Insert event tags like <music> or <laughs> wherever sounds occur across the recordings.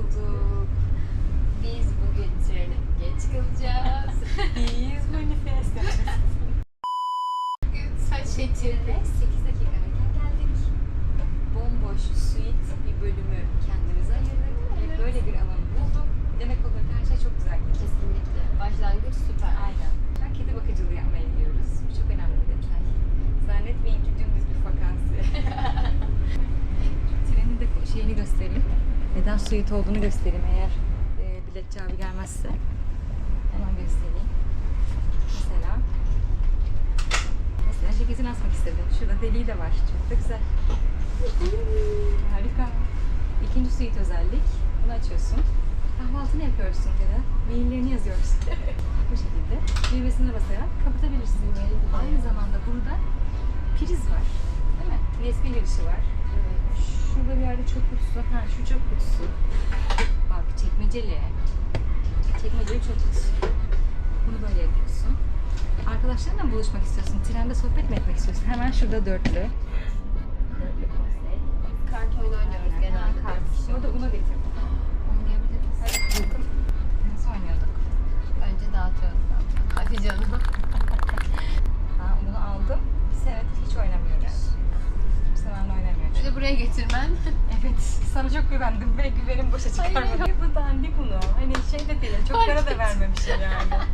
bulduk. Biz bugün trene geç kalacağız. <laughs> Biz manifest Bugün saç şey trene 8 dakika erken geldik. Bomboş, sweet bir bölümü kendimize ayırdık. Ve böyle bir alanı bulduk. Demek oluyor ki her şey çok güzel gidiyor. Kesinlikle. Başlangıç süper. Aynen. Şu an kedi bakıcılığı yapmaya gidiyoruz. Bu çok önemli bir detay. Zannetmeyin ki dümdüz bir vakansı. Trenin de şeyini göstereyim. Neden suite olduğunu göstereyim eğer e, biletçi abi gelmezse. Hemen göstereyim. Mesela Mesela şekesini asmak istedim. Şurada deliği de var. Çok da güzel. Harika. İkinci suite özellik. Bunu açıyorsun. Kahvaltını yapıyorsun ya da maillerini yazıyorsun. <laughs> Bu şekilde düğmesine basarak kapatabilirsin. Aynı zamanda burada priz var. Değil mi? USB girişi var. Şurada bir yerde çöp kutusu. Ha şu çöp kutusu. Bak çekmeceli. Çekmeceli çöp kutusu. Bunu böyle yapıyorsun. Arkadaşlarınla mı buluşmak istiyorsun? Trende sohbet mi etmek istiyorsun? Hemen şurada dörtlü. Dörtlü konsey. Kart oyunu oynuyoruz genelde. Kart. Bunu da Uno getirdim. Boşa çıkarmadı. Hayır. Bu dandik unu. Hani şey de değil, çok para da vermemişim yani.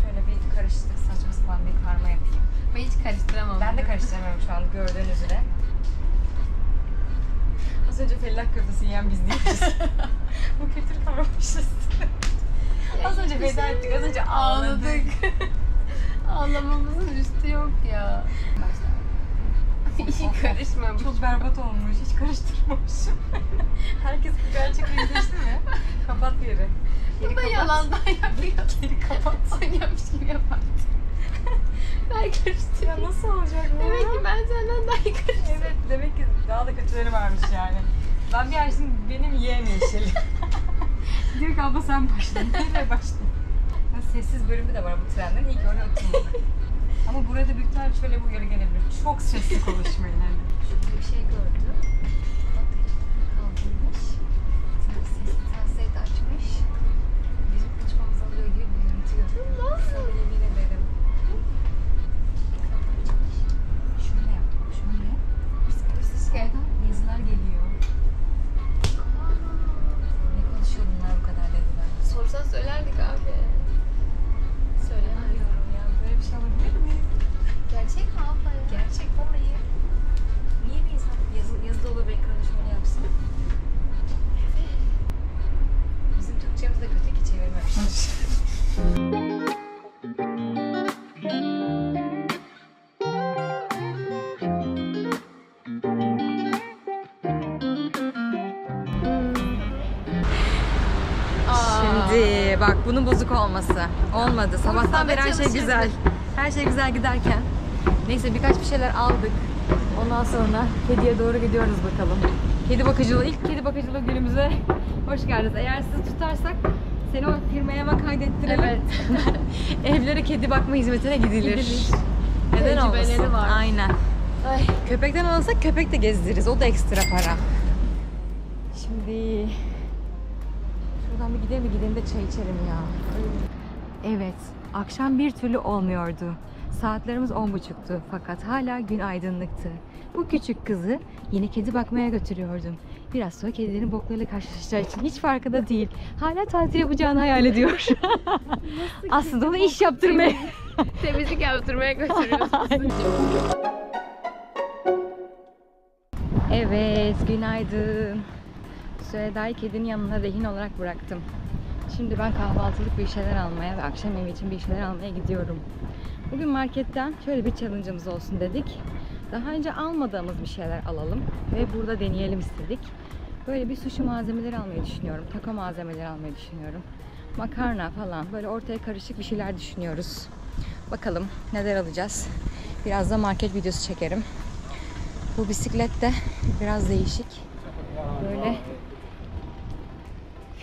Şöyle bir karıştır, saçma sapan bir karma yapayım. Ben hiç karıştıramam. Ben de karıştıramıyorum şu an gördüğünüz üzere. Az önce fellah köftesi yiyen biz değiliz. <laughs> Bu kültürü kavramışız. az önce veda şey ettik, az önce ağladık. Ağladık. <laughs> Ağlamamızın üstü yok ya. İyi karışmamış. Çok berbat olmuş, hiç karıştırmamışım. <laughs> Herkes bu gerçekle yüzleşti mi? Kapat yeri. Bu da kapat. yalandan yapıyor. Geri kapat. Oynuyormuş gibi yapardı. <laughs> ben Ya karıştırıyorum. nasıl olacak bu? Demek ki ben senden daha iyi karıştırıyorum. Evet, demek ki daha da kötüleri varmış yani. Ben bir şimdi benim yemyeşil. <laughs> Diyor ki abla sen başla. Nereye başla? Ya Sessiz bölümü de var bu trenden. İyi ki oraya oturmadık. Ama burada büyük ihtimalle şöyle bir uyarı gelebilir. Çok sesli konuşmayın hani. Bir şey gördü. Bak, kaldırmış. Translate açmış. Bizim konuşmamızı alıyor gibi bir görüntü yemin ederim. Şunu ne yaptı? Bak şunu ne? Psikolojisi yazılar geliyor. Ne konuşuyor bunlar bu kadar dediler. Sorsan söylerdik bunun bozuk olması. Olmadı. Sabahtan beri her şey güzel. Her şey güzel giderken. Neyse birkaç bir şeyler aldık. Ondan sonra kediye doğru gidiyoruz bakalım. Kedi bakıcılığı, ilk kedi bakıcılığı günümüze hoş geldiniz. Eğer sizi tutarsak seni o firmaya hemen kaydettirelim. Evet. <laughs> Evlere kedi bakma hizmetine gidilir. Gidilir. Neden Tecrübeleri olmasın? var. Aynen. Ay. Köpekten alırsak köpek de gezdiririz. O da ekstra para. Şimdi şuradan bir gidelim gidelim de çay içelim ya. Evet, akşam bir türlü olmuyordu. Saatlerimiz on buçuktu fakat hala gün aydınlıktı. Bu küçük kızı yine kedi bakmaya götürüyordum. Biraz sonra kedilerin boklarıyla karşılaşacağı için hiç farkında değil. Hala tatil yapacağını hayal ediyor. Aslında ona iş yaptırmaya. Temizlik yaptırmaya götürüyorsun. Evet, günaydın. Süheyda'yı kedinin yanına rehin olarak bıraktım. Şimdi ben kahvaltılık bir şeyler almaya ve akşam yemeği için bir şeyler almaya gidiyorum. Bugün marketten şöyle bir challenge'ımız olsun dedik. Daha önce almadığımız bir şeyler alalım ve burada deneyelim istedik. Böyle bir sushi malzemeleri almayı düşünüyorum. Taco malzemeleri almayı düşünüyorum. Makarna falan böyle ortaya karışık bir şeyler düşünüyoruz. Bakalım neler alacağız. Biraz da market videosu çekerim. Bu bisiklet de biraz değişik. Böyle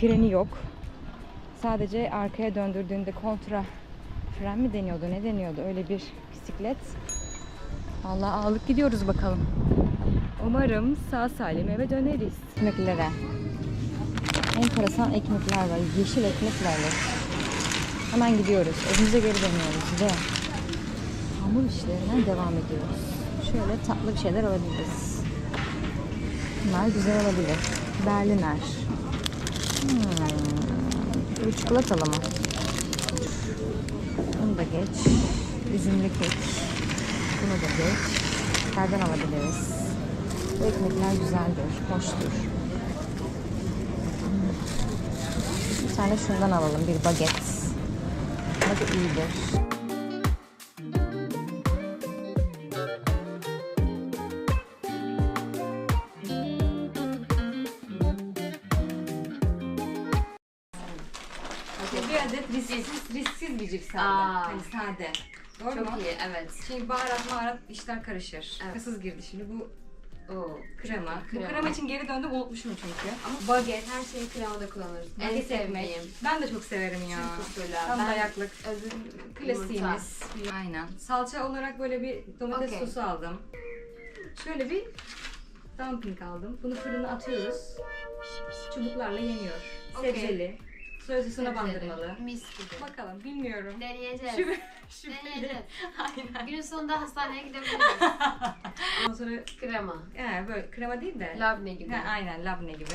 freni yok. Sadece arkaya döndürdüğünde kontra fren mi deniyordu, ne deniyordu? Öyle bir bisiklet. Allah alıp gidiyoruz bakalım. Umarım sağ salim eve döneriz. Meklere. enteresan ekmekler var. Yeşil ekmek var. Hemen gidiyoruz. Evimize geri dönüyoruz ve hamur işlerine devam ediyoruz. Şöyle tatlı bir şeyler alabiliriz. Bunlar güzel olabilir. Berliner. Hmm. Bu çikolatalı mı? Bunu da geç. Üzümlü kek. Bunu da geç. Nereden alabiliriz? Bu ekmekler güzeldir, hoştur. Bir tane şundan alalım, bir baget. Bu da iyidir. Aa. Hani sade. Doğru mu? Çok iyi evet. Şey baharat maharat işler karışır. Evet. Kasız girdi şimdi bu Oo. krema. Krema. Bu krema için geri döndüm unutmuşum çünkü. Ama baget, Her şeyi kremada kullanırız. En baget sevdiğim. Ben de çok severim ya. Usulü. Tam Ben dayaklık. Özüm Klasiğimiz. Aynen. Salça olarak böyle bir domates Okey. sosu aldım. Şöyle bir dumpling aldım. Bunu fırına atıyoruz. Çubuklarla yeniyor. Okey. Sebzeli. Sebzeli. bandırmalı. Mis gibi. Bakalım bilmiyorum. Deneyeceğiz. Şüphe, şüpheli. Deneyeceğiz. <laughs> Aynen. Günün sonunda hastaneye gidebiliriz. <laughs> Ondan sonra Krema. he, böyle krema değil de. Labne gibi. He, aynen labne gibi.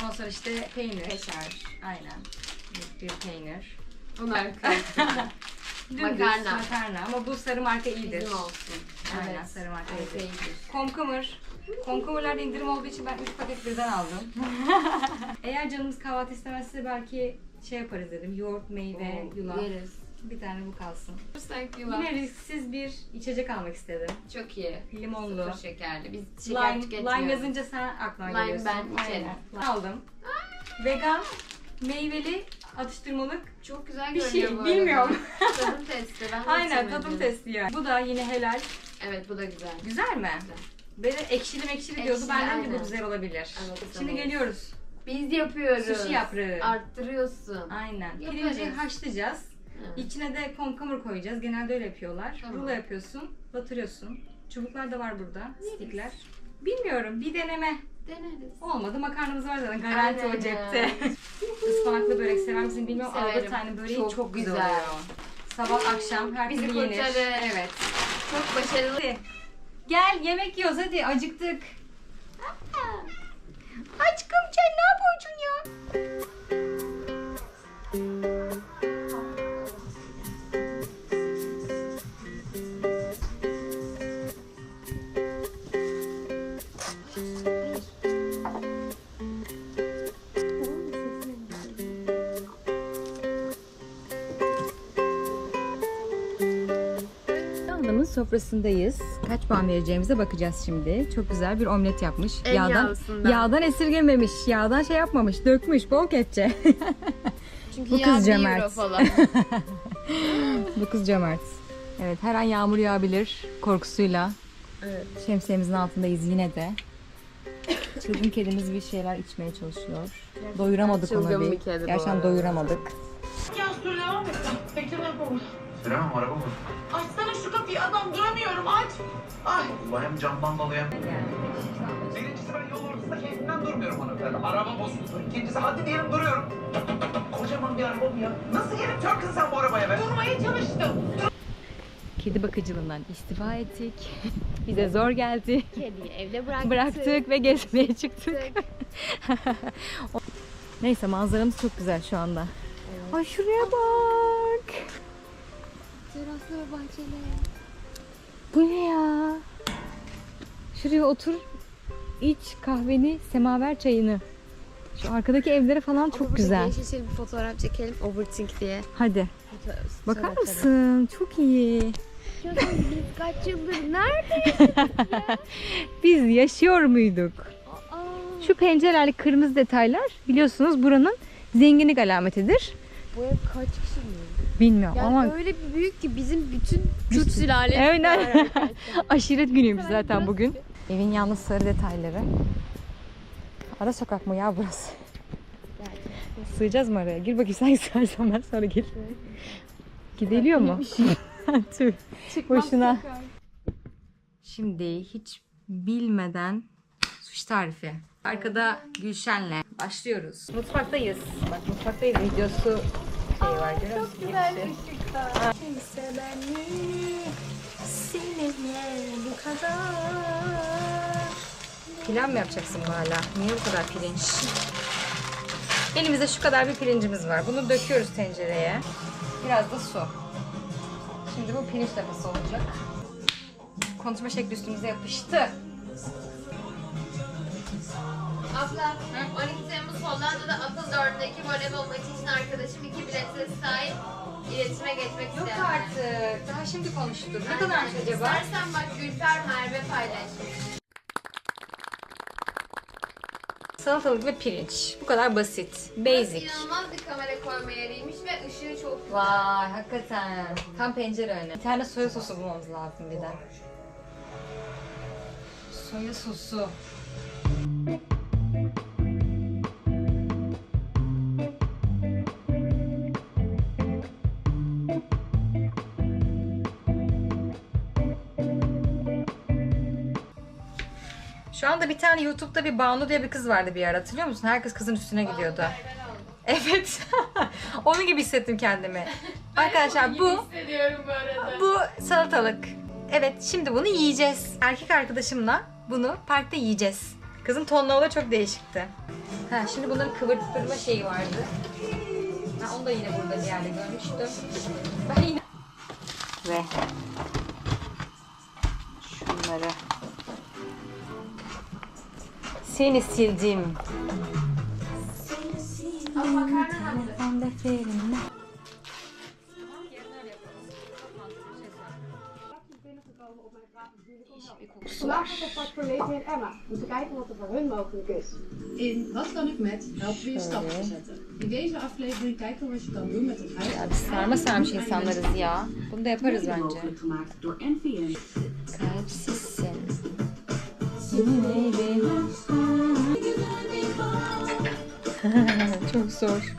Ondan sonra işte peynir. Kaşar. Aynen. Bir, bir peynir. Bunlar <laughs> Dümdüz Makarna. makarna. Ama bu sarı marka iyidir. bizim olsun. Aynen, Evet. sarı marka iyidir. Komkamır. Komkamırlarda indirim olduğu için ben 3 paket birden aldım. <laughs> Eğer canımız kahvaltı istemezse belki şey yaparız dedim. Yoğurt, meyve, Oo, yulaf. Yeriz. Bir tane bu kalsın. Yine risksiz bir içecek almak istedim. Çok iyi. Limonlu. Sıfır şekerli. Biz şeker Lime, tüketmiyoruz. lime yazınca sen aklına Lime geliyorsun. ben içerim. Aynen. Aldım. Vegan, meyveli, atıştırmalık Çok güzel bir görünüyor şey. bu. Bilmiyorum. Tadım testi. Ben <laughs> Aynen tadım testi ya. Bu da yine helal. Evet bu da güzel. Güzel mi? Güzel. Böyle ekşili mekşili diyordu. Ekşili, Benden de bu aynen. güzel olabilir. Evet, Şimdi olur. geliyoruz. Biz yapıyoruz. Sushi yaprağı. Arttırıyorsun. Aynen. Yaparız. Pirinci haşlayacağız. Evet. İçine de konkamur koyacağız. Genelde öyle yapıyorlar. Tamam. Rulo yapıyorsun, batırıyorsun. Çubuklar da var burada, stikler. Bilmiyorum, bir deneme. Deneriz. Olmadı makarnamız var zaten garanti Aynen. o cepte. <laughs> Ispanaklı börek sever misin bilmiyorum. Severim. Albert tane böreği çok, Çok güzel, güzel. oluyor. Sabah akşam her Bizi türlü yenir. kurtarır. Evet. Çok başarılı. Gel yemek yiyoruz hadi acıktık. Aşkım sen ne yapıyorsun ya? Sofrasındayız. Kaç puan vereceğimize bakacağız şimdi. Çok güzel bir omlet yapmış. En yağdan, yağlısından. yağdan esirgememiş. Yağdan şey yapmamış. Dökmüş. Bol kepçe. <laughs> Çünkü Bu kız cömert. <laughs> Bu kız cömert. Evet her an yağmur yağabilir korkusuyla. evet. Şemsiyemizin altındayız yine de. <laughs> Çılgın kedimiz bir şeyler içmeye çalışıyor. Doyuramadık çılgın bir. bir Gerçekten doyuramadık. Süremem araba mı? Açsana şu kapıyı adam duramıyorum aç. Ay. Allah hem camdan dolayı hem... Birincisi ben yol ortasında kendimden durmuyorum hanımefendi. Araba bozuldu. İkincisi hadi diyelim duruyorum. Kocaman bir araba bu ya. Nasıl gelip çarptın sen bu arabaya be? Durmaya çalıştım. Kedi bakıcılığından istifa ettik. <laughs> Bize zor geldi. Kediyi evde bıraktık. Bıraktık ve gezmeye çıktık. <laughs> Neyse manzaramız çok güzel şu anda. Ay şuraya bak. Teraslı ve bahçeli. Bu ne ya? Şuraya otur. iç kahveni, semaver çayını. Şu arkadaki evlere falan çok güzel. Yeşil yeşil bir fotoğraf çekelim overthink diye. Hadi. Bakar mısın? Çok iyi. Biz kaç yıldır nerede? <laughs> Biz yaşıyor muyduk? Şu pencerelerle kırmızı detaylar biliyorsunuz buranın zenginlik alametidir. Bu ev kaç kişi? Bilmiyorum Yani ama öyle bir büyük ki bizim bütün Kürt sülalesi arkadaşlar. <laughs> aşiret günüymüş zaten bugün. Evin yalnız sarı detayları. Ara sokak mı ya burası? Sığacağız mı araya? Gir bakayım sen <laughs> istersen ben sonra gir. Gidiliyor mu? <laughs> Tüh. Boşuna. Şimdi hiç bilmeden sushi tarifi. Arkada Gülşen'le başlıyoruz. Mutfaktayız. Bak mutfaktayız videosu şey var görüyor musun? Girişi. Kimse beni seninle bu kadar. Pilav mı yapacaksın bu hala? Niye bu kadar pirinç? Elimizde şu kadar bir pirincimiz var. Bunu döküyoruz tencereye. Biraz da su. Şimdi bu pirinç lapası olacak. Konuşma şekli üstümüze yapıştı. Abla, 12 Temmuz Hollanda'da Apple 4'deki voleybol maçı için arkadaşım iki sahip iletişime geçmek Yok artık. Daha şimdi konuştuk. Ne kadarmış acaba? İstersen bak Gülfer Merve paylaşmış. Salatalık ve pirinç. Bu kadar basit. Basic. İnanılmaz bir kamera koyma yeriymiş ve ışığı çok güzel. Vay hakikaten. Tam pencere önü. Bir tane soya sosu bulmamız lazım bir de. Soya sosu. Şu anda bir tane YouTube'da bir Banu diye bir kız vardı bir ara hatırlıyor musun? Herkes kızın üstüne gidiyordu. Evet. <laughs> Onun gibi hissettim kendimi. <laughs> Arkadaşlar bu bu arada. bu salatalık. Evet şimdi bunu yiyeceğiz. Erkek arkadaşımla bunu parkta yiyeceğiz. Kızın tonlama da çok değişikti. Ha, şimdi bunların kıvırtma şeyi vardı. Ha, onu da yine burada bir yerde görmüştüm. Ben yine... Ve şunları seni sildim. Telefon defterimde. Vandaag op pad voor Levi en Emma. Moeten kijken wat er voor hun mogelijk is. In Wat kan ik met helpen we je stappen te zetten. In deze aflevering kijken we wat je kan doen met een huis. Ya biz sarma sarmış insanlarız ya. Bunu da yaparız bence. Gemaakt door NVM. Kalpsizsin. Çok zor.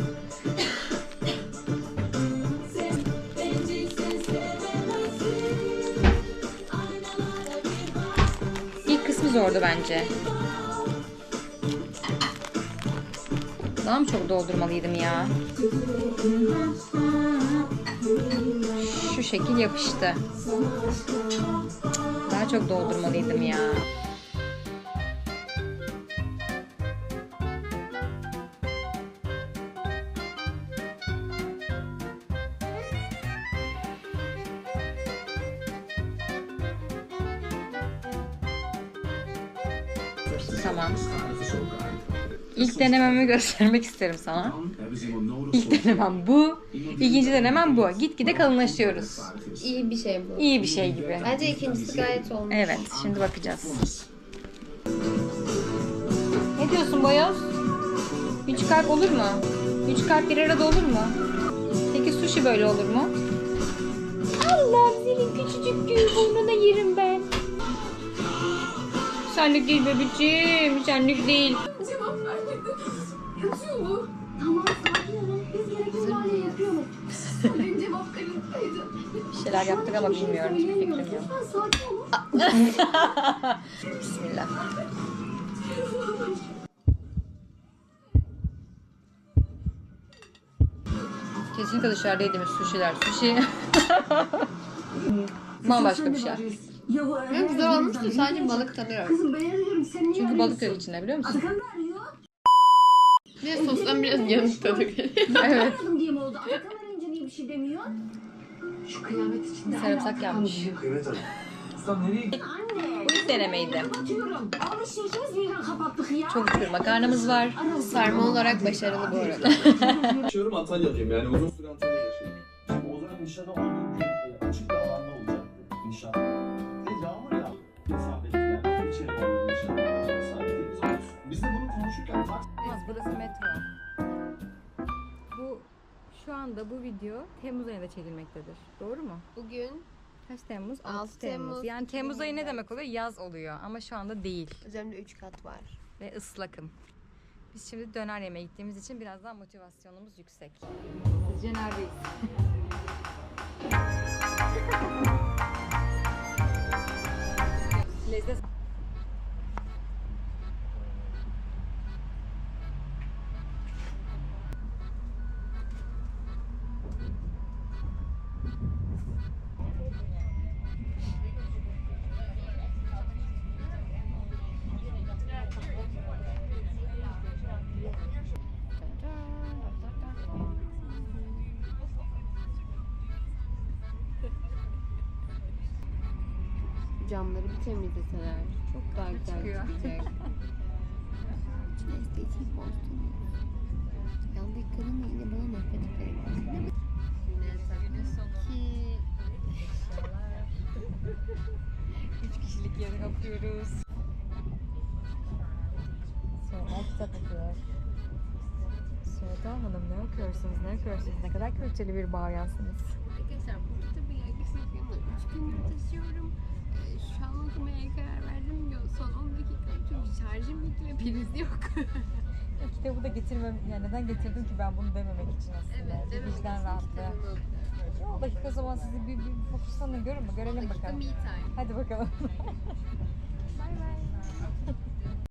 İlk kısmı zordu bence. Daha mı çok doldurmalıydım ya? Şu şekil yapıştı. Daha çok doldurmalıydım ya. İlk denememi göstermek isterim sana. İlk denemem bu. İkinci denemem bu. Gitgide kalınlaşıyoruz. İyi bir şey bu. İyi bir şey gibi. Bence ikincisi gayet olmuş. Evet, şimdi bakacağız. Ne diyorsun Boyoz? Üç kalp olur mu? Üç kalp bir arada olur mu? Peki sushi böyle olur mu? Allah senin küçücük gül burnuna yerim ben. Senlik değil bebeciğim, senlik değil. Tamam sakin olun. Biz gereken müdahaleyi yapıyoruz. Benim cevap. Bir şeyler yaptık ama bilmiyorum, hiçbir fikrim yok. Lütfen sakin olun. Bismillah. Kesinlikle dışarıda yediğimiz sushiler. Sushi bambaşka <laughs> bir şey. Çok güzel olmuştu sadece balık tadı yok. Kızım beğeniyorum. Çünkü balık yok içinde biliyor musun? Bir de sostan biraz yanık tadı geliyor. Evet. Aradım diye mi oldu? Atakan arayınca niye bir şey demiyor? Şu kıyamet içinde. Sarımsak yanmış. Anne. Bu ilk denemeydi. Kapatıyorum. Alışverişimiz birden kapattık ya. Çok şükür makarnamız var. Sarma olarak başarılı bu arada. Antalya'dayım yani uzun süre Antalya'da yaşadım. Şimdi o zaman nişana şu anda bu video Temmuz ayında çekilmektedir. Doğru mu? Bugün Kaç Temmuz? 6, 6 Temmuz. Temmuz Yani Temmuz ayı ne 2024. demek oluyor? Yaz oluyor ama şu anda değil üzerinde 3 kat var. ve ıslakım. Biz şimdi döner yemeye gittiğimiz için birazdan motivasyonumuz yüksek. Sizce neredeyiz? <laughs> Lezzet camları bir temizleseler çok daha güzel çıkıyor. çıkacak. Estetik bozdun. Yandaki da yine bana nefret sonu. Ki <laughs> Üç kişilik yeri yapıyoruz. Sonra kitap okuyor. Suda Hanım ne okuyorsunuz, ne okuyorsunuz? Ne kadar kültürlü bir bayansınız. arkadaşlar bu kitabı yaklaşık yılda 3 gündür taşıyorum. Şu an okumaya karar verdim. Yo, son 10 dakika çünkü şarjım bitti priz yok. <laughs> O kitabı da getirmem, yani neden getirdim ki ben bunu dememek için aslında. evet, bir demek vicdan için rahatlığı. okuyorum. O dakika o zaman sizi bir, bir fokuslanın görün mü? Görelim Dakika bakalım. me time. Hadi bakalım. <laughs>